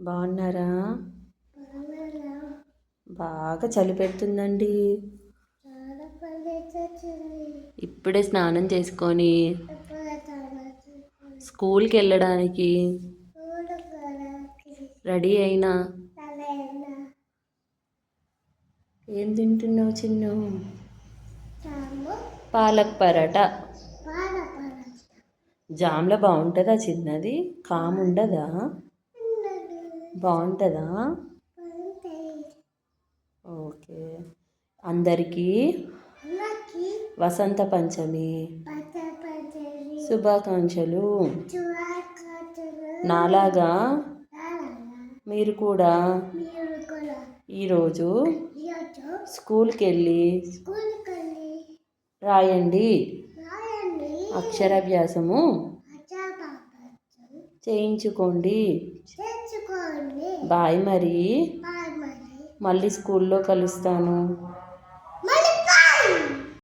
బాగున్నారా? బాగా చలి పెడుతుందండి. ఇప్పుడే స్నానం చేసుకొని స్కూల్కి వెళ్ళడానికి రెడీ అయినా. ఏం తింటున్నావు చిన్ను? పాలక్ పరాటా. జామ్లో బాగుంటుందా చిన్నది? కాము ఉండదా? బాగుంటుందా? ఓకే. అందరికీ వసంత పంచమి. శుభాకాంక్షలు. నాలాగా మీరు కూడా ఈరోజు స్కూల్కి వెళ్ళి రాయండి. అక్షరాభ్యాసము చేయించుకోండి. బాయ్ మరి. మళ్ళీ స్కూల్లో కలుస్తాను.